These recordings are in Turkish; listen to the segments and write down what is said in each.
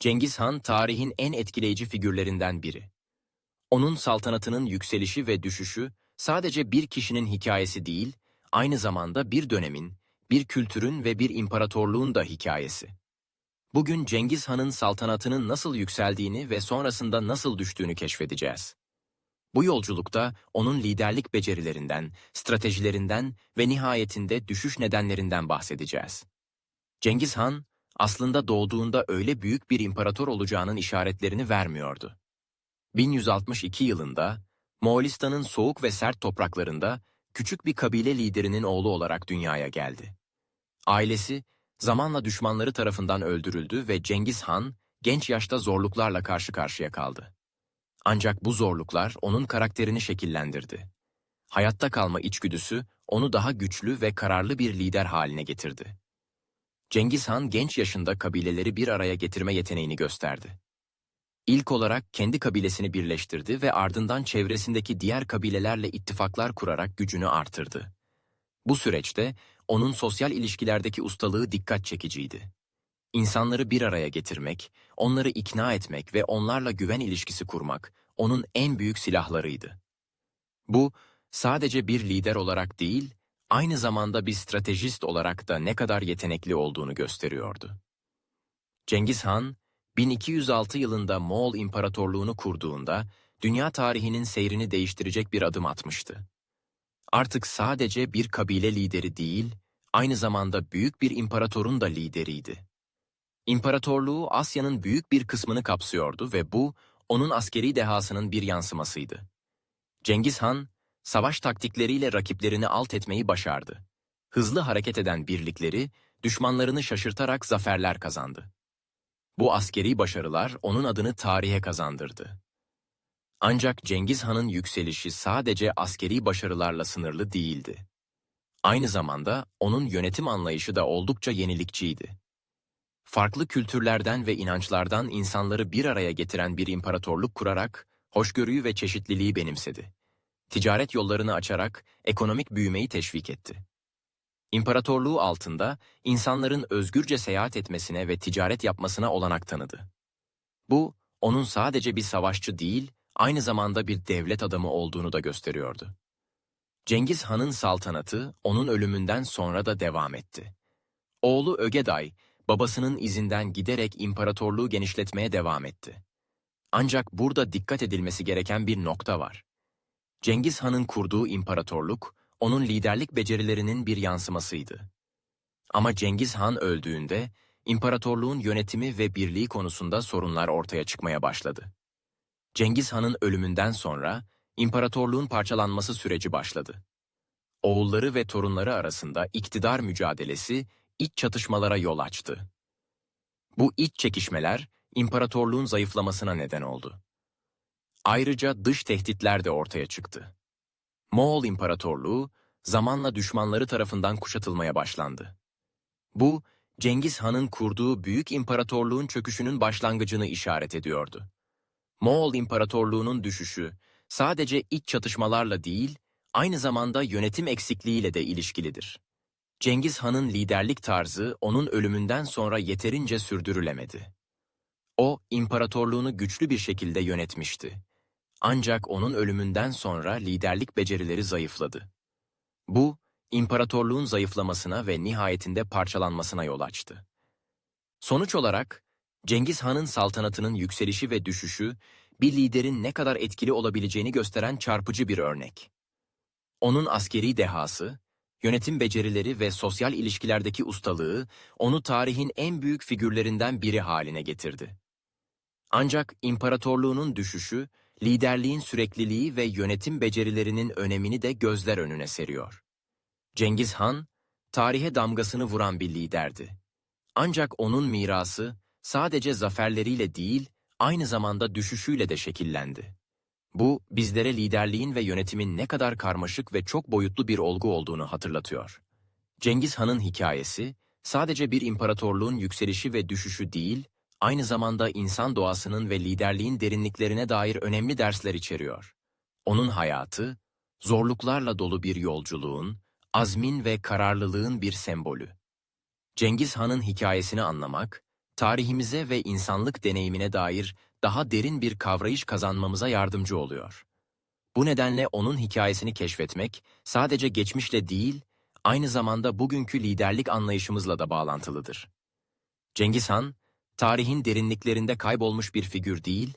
Cengiz Han tarihin en etkileyici figürlerinden biri. Onun saltanatının yükselişi ve düşüşü sadece bir kişinin hikayesi değil, aynı zamanda bir dönemin, bir kültürün ve bir imparatorluğun da hikayesi. Bugün Cengiz Han'ın saltanatının nasıl yükseldiğini ve sonrasında nasıl düştüğünü keşfedeceğiz. Bu yolculukta onun liderlik becerilerinden, stratejilerinden ve nihayetinde düşüş nedenlerinden bahsedeceğiz. Cengiz Han, aslında doğduğunda öyle büyük bir imparator olacağının işaretlerini vermiyordu. 1162 yılında, Moğolistan'ın soğuk ve sert topraklarında küçük bir kabile liderinin oğlu olarak dünyaya geldi. Ailesi, zamanla düşmanları tarafından öldürüldü ve Cengiz Han, genç yaşta zorluklarla karşı karşıya kaldı. Ancak bu zorluklar onun karakterini şekillendirdi. Hayatta kalma içgüdüsü onu daha güçlü ve kararlı bir lider haline getirdi. Cengiz Han genç yaşında kabileleri bir araya getirme yeteneğini gösterdi. İlk olarak kendi kabilesini birleştirdi ve ardından çevresindeki diğer kabilelerle ittifaklar kurarak gücünü artırdı. Bu süreçte onun sosyal ilişkilerdeki ustalığı dikkat çekiciydi. İnsanları bir araya getirmek, onları ikna etmek ve onlarla güven ilişkisi kurmak onun en büyük silahlarıydı. Bu, sadece bir lider olarak değil, aynı zamanda bir stratejist olarak da ne kadar yetenekli olduğunu gösteriyordu. Cengiz Han, 1206 yılında Moğol İmparatorluğunu kurduğunda, dünya tarihinin seyrini değiştirecek bir adım atmıştı. Artık sadece bir kabile lideri değil, aynı zamanda büyük bir imparatorun da lideriydi. İmparatorluğu Asya'nın büyük bir kısmını kapsıyordu ve bu, onun askeri dehasının bir yansımasıydı. Cengiz Han, savaş taktikleriyle rakiplerini alt etmeyi başardı. Hızlı hareket eden birlikleri, düşmanlarını şaşırtarak zaferler kazandı. Bu askeri başarılar onun adını tarihe kazandırdı. Ancak Cengiz Han'ın yükselişi sadece askeri başarılarla sınırlı değildi. Aynı zamanda onun yönetim anlayışı da oldukça yenilikçiydi. Farklı kültürlerden ve inançlardan insanları bir araya getiren bir imparatorluk kurarak hoşgörüyü ve çeşitliliği benimsedi. Ticaret yollarını açarak ekonomik büyümeyi teşvik etti. İmparatorluğu altında insanların özgürce seyahat etmesine ve ticaret yapmasına olanak tanıdı. Bu, onun sadece bir savaşçı değil, aynı zamanda bir devlet adamı olduğunu da gösteriyordu. Cengiz Han'ın saltanatı onun ölümünden sonra da devam etti. Oğlu Ögeday, babasının izinden giderek imparatorluğu genişletmeye devam etti. Ancak burada dikkat edilmesi gereken bir nokta var. Cengiz Han'ın kurduğu imparatorluk, onun liderlik becerilerinin bir yansımasıydı. Ama Cengiz Han öldüğünde, imparatorluğun yönetimi ve birliği konusunda sorunlar ortaya çıkmaya başladı. Cengiz Han'ın ölümünden sonra, imparatorluğun parçalanması süreci başladı. Oğulları ve torunları arasında iktidar mücadelesi, iç çatışmalara yol açtı. Bu iç çekişmeler, imparatorluğun zayıflamasına neden oldu. Ayrıca dış tehditler de ortaya çıktı. Moğol İmparatorluğu zamanla düşmanları tarafından kuşatılmaya başlandı. Bu, Cengiz Han'ın kurduğu büyük imparatorluğun çöküşünün başlangıcını işaret ediyordu. Moğol İmparatorluğu'nun düşüşü sadece iç çatışmalarla değil, aynı zamanda yönetim eksikliğiyle de ilişkilidir. Cengiz Han'ın liderlik tarzı onun ölümünden sonra yeterince sürdürülemedi. O, imparatorluğunu güçlü bir şekilde yönetmişti. Ancak onun ölümünden sonra liderlik becerileri zayıfladı. Bu, imparatorluğun zayıflamasına ve nihayetinde parçalanmasına yol açtı. Sonuç olarak, Cengiz Han'ın saltanatının yükselişi ve düşüşü, bir liderin ne kadar etkili olabileceğini gösteren çarpıcı bir örnek. Onun askeri dehası, yönetim becerileri ve sosyal ilişkilerdeki ustalığı, onu tarihin en büyük figürlerinden biri haline getirdi. Ancak imparatorluğunun düşüşü, liderliğin sürekliliği ve yönetim becerilerinin önemini de gözler önüne seriyor. Cengiz Han, tarihe damgasını vuran bir liderdi. Ancak onun mirası sadece zaferleriyle değil, aynı zamanda düşüşüyle de şekillendi. Bu, bizlere liderliğin ve yönetimin ne kadar karmaşık ve çok boyutlu bir olgu olduğunu hatırlatıyor. Cengiz Han'ın hikayesi, sadece bir imparatorluğun yükselişi ve düşüşü değil, aynı zamanda insan doğasının ve liderliğin derinliklerine dair önemli dersler içeriyor. Onun hayatı, zorluklarla dolu bir yolculuğun, azmin ve kararlılığın bir sembolü. Cengiz Han'ın hikayesini anlamak, tarihimize ve insanlık deneyimine dair daha derin bir kavrayış kazanmamıza yardımcı oluyor. Bu nedenle onun hikayesini keşfetmek sadece geçmişle değil, aynı zamanda bugünkü liderlik anlayışımızla da bağlantılıdır. Cengiz Han, tarihin derinliklerinde kaybolmuş bir figür değil,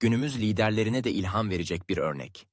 günümüz liderlerine de ilham verecek bir örnek.